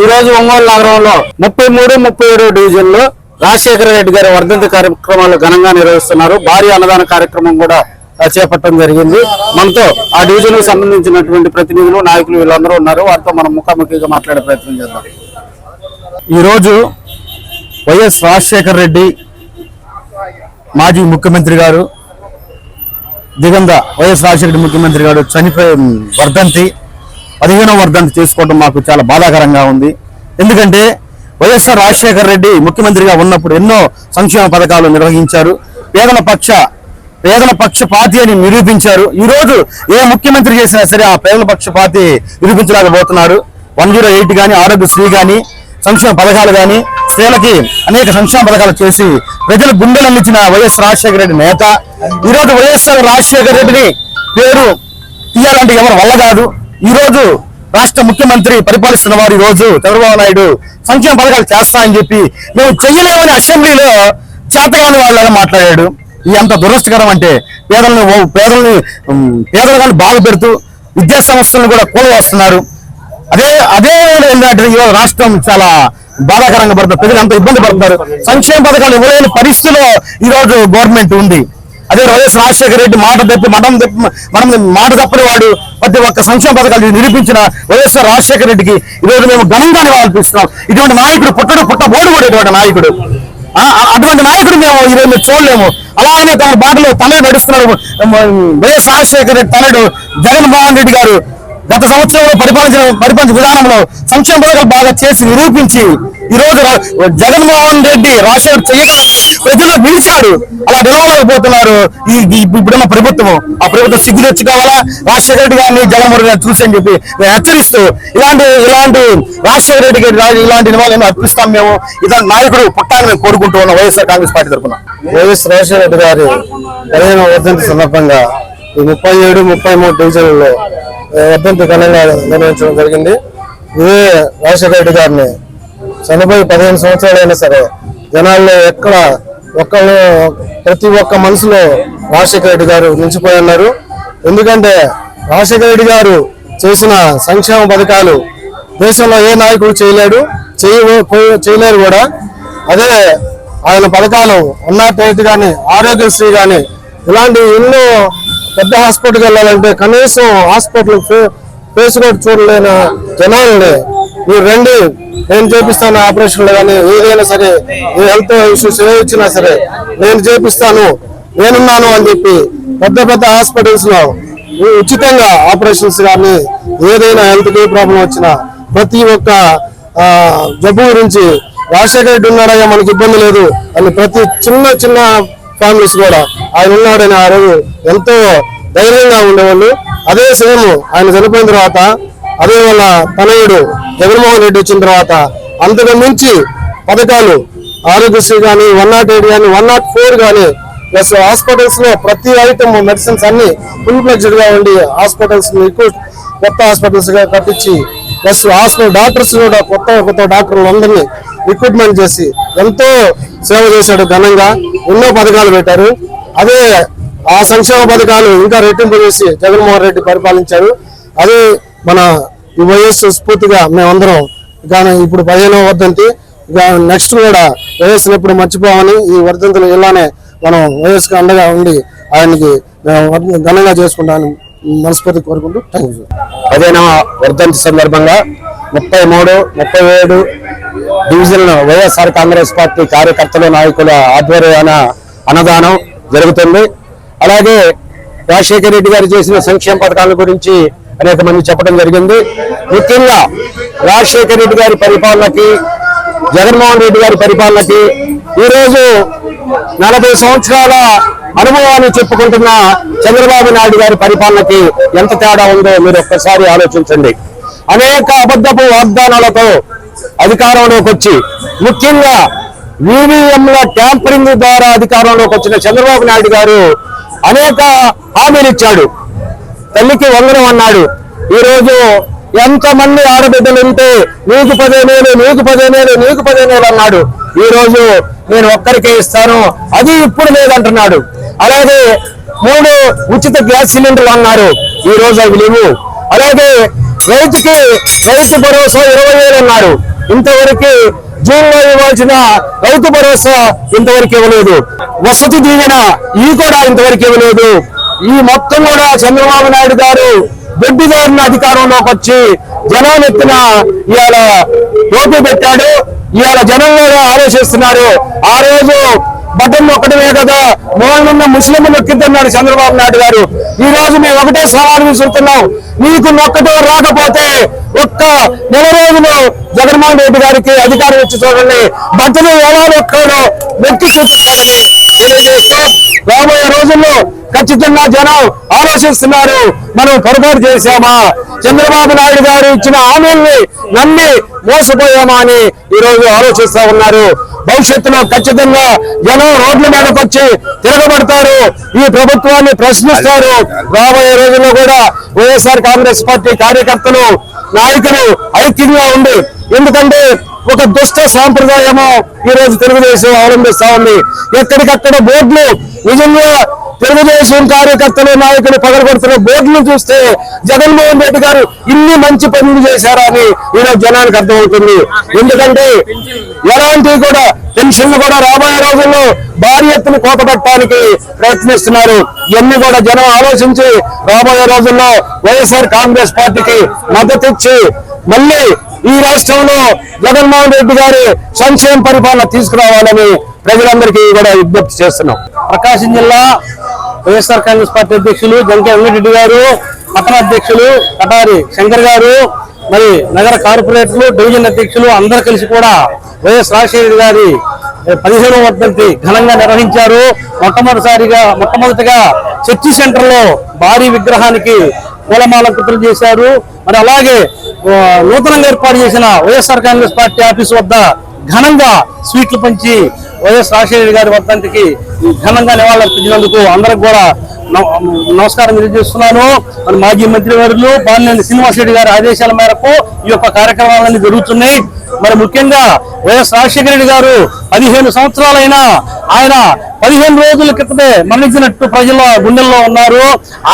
ఈ రోజు ఒంగోలు నగరంలో ముప్పై మూడు ముప్పై ఏడు డివిజన్లో రాజశేఖర రెడ్డి గారి వర్ధంతి కార్యక్రమాలు ఘనంగా నిర్వహిస్తున్నారు. భారీ అన్నదాన కార్యక్రమం కూడా చేపట్టడం జరిగింది. మనతో ఆ డివిజన్కు సంబంధించినటువంటి ప్రతినిధులు నాయకులు వీళ్ళందరూ ఉన్నారు. వారితో మనం ముఖాముఖిగా మాట్లాడే ప్రయత్నం చేద్దాం. ఈ రోజు వైఎస్ రాజశేఖర రెడ్డి మాజీ ముఖ్యమంత్రి గారు దిగంద వైఎస్ రాజశేఖర ముఖ్యమంత్రి గారు చనిపోయి వర్ధంతి పదిహేనవ వర్ధంతి చేసుకోవడం మాకు చాలా బాధాకరంగా ఉంది. ఎందుకంటే వైఎస్ఆర్ రాజశేఖర రెడ్డి ముఖ్యమంత్రిగా ఉన్నప్పుడు ఎన్నో సంక్షేమ పథకాలు నిర్వహించారు. పేదల పక్ష పేదల పక్ష పార్టీ అని నిరూపించారు. ఈ రోజు ఏ ముఖ్యమంత్రి చేసినా సరే ఆ పేదల పక్ష పార్టీ నిరూపించలేకపోతున్నారు. వన్ జీరో ఎయిట్ కానీ ఆరోగ్యశ్రీ కానీ సంక్షేమ పథకాలు కానీ స్త్రీలకి అనేక సంక్షేమ పథకాలు చేసి ప్రజల గుండెలు అందించిన వైఎస్ రాజశేఖర రెడ్డి నేత. ఈ రోజు వైఎస్ఆర్ రాజశేఖర రెడ్డిని పేరు తీయాలంటే ఎవరు వల్ల కాదు. ఈ రోజు రాష్ట్ర ముఖ్యమంత్రి పరిపాలిస్తున్న వారు ఈ రోజు చంద్రబాబు నాయుడు సంక్షేమ పథకాలు చేస్తా అని చెప్పి మేము చెయ్యలేమని అసెంబ్లీలో చేతగాని వాళ్ళగా మాట్లాడాడు. ఇది అంత దురదృష్టకరం అంటే పేదలను ఓ- పేదలను బాధ పెడుతూ విద్యా సంస్థలను కూడా కూలవస్తున్నారు. అదే అదే ఏంటంటే ఈరోజు రాష్ట్రం చాలా బాధాకరంగా పడుతుంది. ప్రజలు అంత ఇబ్బంది పడుతున్నారు. సంక్షేమ పథకాలు ఇవ్వలేని పరిస్థితిలో ఈ రోజు గవర్నమెంట్ ఉంది. అదే వైఎస్ రాజశేఖర రెడ్డి మాట తప్పి మఠం తప్పి మనం మాట తప్పని వాడు ప్రతి ఒక్క సంక్షేమ పథకాలు నిరూపించిన వైఎస్ఆర్ రాజశేఖర రెడ్డికి ఈరోజు మేము ఘనంగా నివాళులర్పిస్తున్నాం. ఇటువంటి నాయకుడు పుట్టడు పుట్టబోడు కూడా ఇటువంటి నాయకుడు. ఆ, అటువంటి నాయకుడు మేము ఈరోజు మేము చూడలేము. అలానే తన బాటలో తనడు నడుస్తున్నాడు. వైఎస్ రాజశేఖర రెడ్డి తనడు జగన్మోహన్ రెడ్డి గారు. గత సంవత్సరంలో పరిపాలించిన పరిపాలించిన విధానంలో సంక్షేమ పథకాలు బాగా చేసి నిరూపించి ఈ రోజు జగన్మోహన్ రెడ్డి రాజశేఖర్ చేయక ప్రజలు పిలిచాడు అలా నిలవలేకపోతున్నారు ఈ ఈ ఇప్పుడున్న ప్రభుత్వం. ఆ ప్రభుత్వం సిగ్గు తెచ్చుకోవాలా రాజశేఖర రెడ్డి గారిని జగన్మోహన్ రెడ్డి చూసి అని చెప్పి మేము హెచ్చరిస్తూ ఇలాంటి ఇలాంటి రాజశేఖర రెడ్డి గారి ఇలాంటి నివాళులను అర్పిస్తాం మేము. ఇలాంటి నాయకుడు పుట్టాలని మేము కోరుకుంటూ ఉన్నాం వైఎస్ఆర్ కాంగ్రెస్ పార్టీ తరఫున. వైఎస్ రాజశేఖర రెడ్డి గారి పదిహేను వర్ధంతి సందర్భంగా ఈ ముప్పై ఏడు ముప్పై మూడు డివిజన్లలో ఆ, ఘనంగా నిర్వహించడం జరిగింది. ఇదే రాజశేఖర రెడ్డి గారిని చనిపోయి పదిహేను సంవత్సరాలైనా సరే జనాల్లో ఎక్కడ ఒక్కళ్ళు ప్రతి ఒక్క మనసులో రాజశేఖర రెడ్డి గారు నిలిచిపోయి ఉన్నారు ఎందుకంటే రాజశేఖర రెడ్డి గారు చేసిన సంక్షేమ పథకాలు దేశంలో ఏ నాయకుడు చేయలేడు చేయ చేయలేరు కూడా. అదే ఆయన పథకాలు ఉన్నట్టయితే కానీ ఆరోగ్యశ్రీ కానీ ఇలాంటి ఎన్నో పెద్ద హాస్పిటల్కి వెళ్ళాలంటే కనీసం హాస్పిటల్ ఫేస్ కూడా చూడలేని జనాల్ని మీరు రండి నేను చేపిస్తాను ఆపరేషన్లు కానీ ఏదైనా సరే ఏ హెల్త్ ఇష్యూస్ ఏ ఇచ్చినా సరే నేను చేపిస్తాను నేనున్నాను అని చెప్పి పెద్ద పెద్ద హాస్పిటల్స్లో ఉచితంగా ఆపరేషన్స్ కానీ ఏదైనా హెల్త్కి ప్రాబ్లం వచ్చినా ప్రతి ఒక్క జబ్బు గురించి రాజశేఖర రెడ్డి ఉన్నాడయ్యా మనకి ఇబ్బంది లేదు అని ప్రతి చిన్న చిన్న ఫ్యామిలీస్ కూడా ఆయన ఉన్నాడని ఆ రోజు ఎంతో ధైర్యంగా ఉండేవాళ్ళు. అదే సేమ్ ఆయన చనిపోయిన తర్వాత అదే వాళ్ళ తనయుడు జగన్మోహన్ రెడ్డి వచ్చిన తర్వాత అంతకు మించి పథకాలు ఆరోగ్యశ్రీ కానీ వన్ నాట్ ఎయిట్ కానీ వన్ నాట్ ఫోర్ కానీ ప్లస్ హాస్పిటల్స్లో ప్రతి ఐటమ్ మెడిసిన్స్ అన్ని ఫుల్ ఫ్లెక్స్డ్గా ఉండి హాస్పిటల్స్ ఎక్కువ కొత్త హాస్పిటల్స్గా కట్టించి ప్లస్ హాస్పిటల్ డాక్టర్స్ కూడా కొత్త కొత్త డాక్టర్లు అందరినీ రిక్రూట్మెంట్ చేసి ఎంతో సేవ చేశాడు ఘనంగా. ఎన్నో పథకాలు పెట్టారు. అదే ఆ సంక్షేమ పథకాలు ఇంకా రెట్టింపు చేసి జగన్మోహన్ రెడ్డి పరిపాలించారు. అదే మన ఈ వైఎస్ స్ఫూర్తిగా మేమందరం కానీ ఇప్పుడు పదిహేనవ వర్ధంతి ఇక నెక్స్ట్ కూడా వైఎస్ ఎప్పుడు మర్చిపోవని ఈ వర్ధంతులు ఇలానే మనం వైఎస్కి అండగా ఉండి ఆయనకి ఘనంగా చేసుకుంటాను మనస్ఫూర్తి కోరుకుంటూ థ్యాంక్ యూ పదిహేనవ వర్ధంతి సందర్భంగా ముప్పై మూడు ముప్పై ఏడు డివిజన్ వైఎస్ఆర్ కాంగ్రెస్ పార్టీ కార్యకర్తలు నాయకుల ఆధ్వర్యాన అన్నదానం జరుగుతుంది. అలాగే రాజశేఖర రెడ్డి గారు చేసిన సంక్షేమ పథకాల గురించి అనేక మంది చెప్పడం జరిగింది. ముఖ్యంగా రాజశేఖర రెడ్డి గారి పరిపాలనకి జగన్మోహన్ రెడ్డి గారి పరిపాలనకి ఈ రోజు నలభై సంవత్సరాల అనుభవాన్ని చెప్పుకుంటున్న చంద్రబాబు నాయుడు గారి పరిపాలనకి ఎంత తేడా ఉందో మీరు ఒక్కసారి ఆలోచించండి. అనేక అబద్ధపు వాగ్దానాలతో అధికారంలోకి వచ్చి ముఖ్యంగా ఈవీఎంల ట్యాంపరింగ్ ద్వారా అధికారంలోకి వచ్చిన చంద్రబాబు నాయుడు గారు అనేక హామీలు ఇచ్చాడు. తల్లికి వందనం అన్నాడు. ఈరోజు ఎంతమంది ఆడబిడ్డలు ఉంటే నీకు పదిహేనేలు నీకు పదిహేనేలు నీకు పదిహేనేలు అన్నాడు. ఈరోజు నేను ఒక్కరికే ఇస్తాను. అది ఇప్పుడు లేదంటున్నాడు. అలాగే మూడు ఉచిత గ్యాస్ సిలిండర్లు అన్నారు. ఈరోజు అవి లేవు. అలాగే రైతుకి రైతు భరోసా ఇరవై వేలు అన్నారు. ఇంతవరకు జూన్లో ఇవ్వాల్సిన రైతు భరోసా ఇంతవరకు ఇవ్వలేదు. వసతి దీవెన ఈ కూడా ఇంతవరకు ఇవ్వలేదు. ఈ మొత్తం కూడా చంద్రబాబు నాయుడు గారు దొడ్డిదారిన అధికారంలోకి వచ్చి జనం ఎత్తున ఇవాళ టోపీ పెట్టాడు. ఇవాళ జనం కూడా ఆలోచిస్తున్నారు. ఆ రోజు బటన్ నొక్కడమే కదా. మూలనున్న ముస్లింలు నొక్కిద్దన్నాడు చంద్రబాబు నాయుడు గారు. ఈ రోజు మేము ఒకటే సవాలు విసురుతున్నాం. నీకు నొక్కటం రాకపోతే ఒక్క నెల రోజులు జగన్మోహన్ రెడ్డి గారికి అధికారం ఇచ్చి చూడండి. బట్టలు ఎలా నొక్కాడో నొక్కి చూపిస్తాడని తెలియజేస్తూ రాబోయే రోజుల్లో ఖచ్చితంగా జనం ఆలోచిస్తున్నారు. మనం పొరపాటు చేశామా? చంద్రబాబు నాయుడు గారు ఇచ్చిన హామీల్ని నమ్మి మోసపోయామా అని ఈ రోజు ఆలోచిస్తా ఉన్నారు. భవిష్యత్తులో ఖచ్చితంగా జనం రోడ్ల మీదకి వచ్చి తిరగబడతారు. ఈ ప్రభుత్వాన్ని ప్రశ్నిస్తారు. రాబోయే రోజుల్లో కూడా వైఎస్ఆర్ కాంగ్రెస్ పార్టీ కార్యకర్తలు నాయకులు ఐక్యంగా ఉండి ఎందుకంటే ఒక దుష్ట సాంప్రదాయము ఈ రోజు తెలుగుదేశం అవలంబిస్తా ఉంది. ఎక్కడికక్కడ బోర్డులు నిజంగా తెలుగుదేశం కార్యకర్తలు నాయకులు పగలగొడుతున్న బోర్డులు చూస్తే జగన్మోహన్ రెడ్డి గారు ఇన్ని మంచి పనులు చేశారా అని ఈరోజు జనానికి అర్థమవుతుంది. ఎందుకంటే ఎలాంటివి కూడా పెన్షన్లు కూడా రాబోయే రోజుల్లో భారీ ఎత్తున కోతపెట్టడానికి ప్రయత్నిస్తున్నారు. ఇవన్నీ కూడా జనం ఆలోచించి రాబోయే రోజుల్లో వైఎస్ఆర్ కాంగ్రెస్ పార్టీకి మద్దతు ఇచ్చి మళ్ళీ ఈ రాష్ట్రంలో జగన్మోహన్ రెడ్డి గారి సంక్షేమ పరిపాలన తీసుకురావాలని ప్రజలందరికీ కూడా విజ్ఞప్తి చేస్తున్నాం. ప్రకాశం జిల్లా వైఎస్ఆర్ కాంగ్రెస్ పార్టీ అధ్యక్షులు జంకే వెంకటరెడ్డి గారు పట్టణ అధ్యక్షులు కటారి శంకర్ గారు మరి నగర కార్పొరేటర్లు డివిజన్ అధ్యక్షులు అందరు కలిసి కూడా వైఎస్ రాజశేఖర గారి పదిహేనవ వర్ధంతి ఘనంగా నిర్వహించారు. మొట్టమొదటిసారిగా మొట్టమొదటిగా చర్చి సెంటర్లో భారీ విగ్రహానికి పూలమాలంకృతులు చేశారు. మరి అలాగే నూతనంగా ఏర్పాటు చేసిన వైఎస్ఆర్ కాంగ్రెస్ పార్టీ ఆఫీస్ వద్ద ఘనంగా స్వీట్లు పంచి వైఎస్ రాజశేఖర గారి వర్ధంతికి ఘనంగా నివాళులర్పించినందుకు అందరికి కూడా నమస్కారం తెలియజేస్తున్నాను. మరి మాజీ మంత్రి వర్యులు బాలినేని శ్రీనివాసరెడ్డి గారి ఆదేశాల మేరకు ఈ యొక్క కార్యక్రమాలన్నీ జరుగుతున్నాయి. మరి ముఖ్యంగా వైఎస్ రాజశేఖర రెడ్డి గారు పదిహేను సంవత్సరాలైనా ఆయన పదిహేను రోజుల క్రితమే మరణించినట్టు ప్రజల గుండెల్లో ఉన్నారు.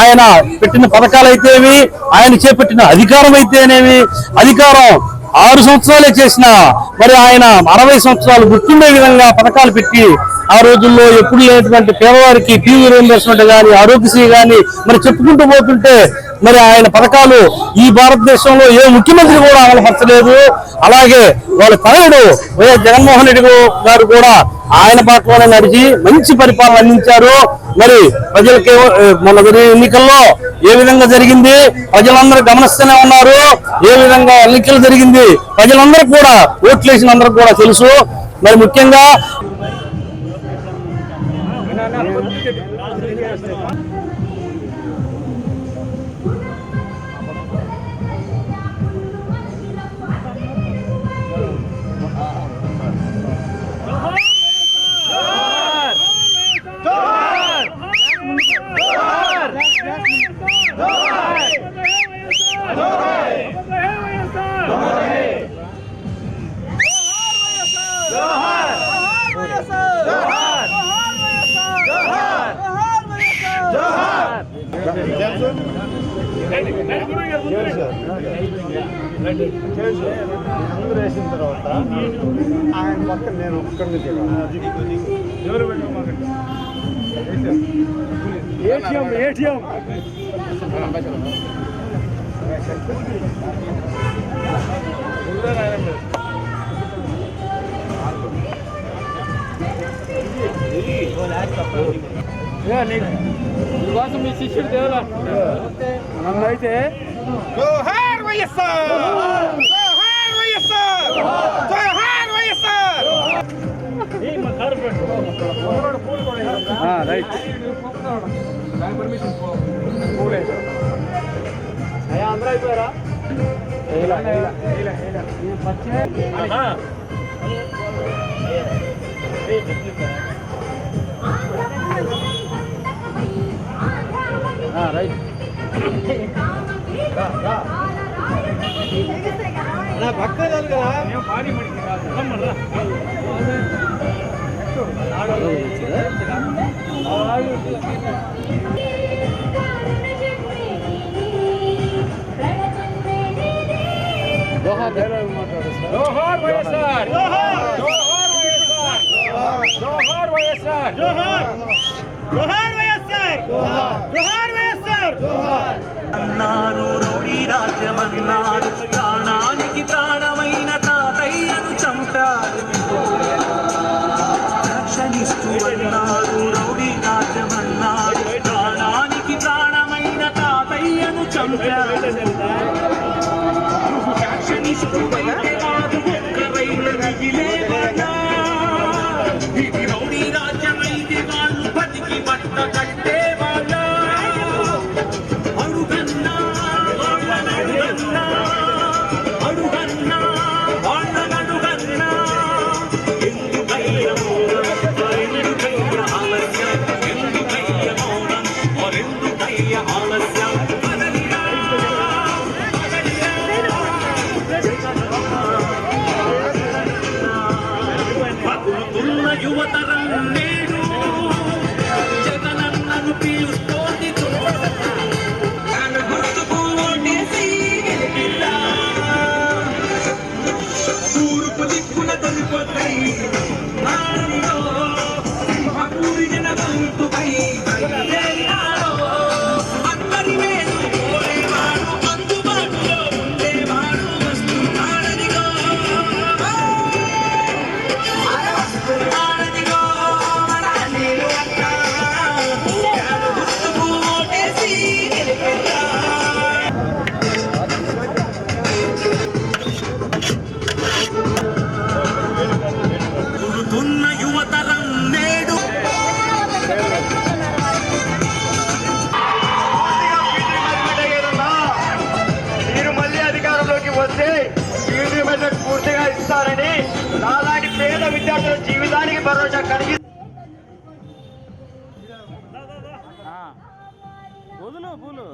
ఆయన పెట్టిన పథకాలు అయితేవి ఆయన చేపట్టిన అధికారం అయితేనేవి అధికారం ఆరు సంవత్సరాలే చేసిన మరి ఆయన అరవై సంవత్సరాలు గుర్తుండే విధంగా పథకాలు పెట్టి ఆ రోజుల్లో ఎప్పుడు లేనటువంటి పేదవారికి టీవీ రీఎంబర్స్మెంట్ కానీ ఆరోగ్యశ్రీ కానీ మరి చెప్పుకుంటూ పోతుంటే మరి ఆయన పథకాలు ఈ భారతదేశంలో ఏ ముఖ్యమంత్రి కూడా అమలుపరచలేదు. అలాగే వాళ్ళ తనయుడు వైఎస్ జగన్మోహన్ రెడ్డి గారు కూడా ఆయన బాటలోనే నడిచి మంచి పరిపాలన అందించారు. మరి ప్రజలకి మన ఎన్నికల్లో ఏ విధంగా జరిగింది? ప్రజలందరూ గమనిస్తూనే ఉన్నారు. ఏ విధంగా ఎన్నికలు జరిగింది? ప్రజలందరూ కూడా ఓట్లు వేసిన అందరికి కూడా తెలుసు. మరి ముఖ్యంగా వేసిన తర్వాత ఆయన పక్కన నేను ఒక్కడిని ఏటీఎం ఏటీఎం. కోసం మీ శిష్యుడు దేవుడా నన్ను అయితే జోహార్ వైఎస్ఆర్! రైట్ జోహార్ వైఎస్ఆర్ రైట్ பக்கத்தில் இருக்கிறா Doha Johar YSR. Johar. Johar YSR. Johar YSR. Johar. Johar YSR. Johar. Johar YSR. Johar. అన్నారు రౌడీ రాజ్యమన్నారు కాణ యువతరం వస్తున్న యువతరం నేడు. మీరు మళ్ళీ అధికారంలోకి వస్తే ఈ మెథడ్ పూర్తిగా ఇస్తారని నాలాంటి పేద విద్యార్థుల జీవితానికి భరోసా కలిగి పూలు.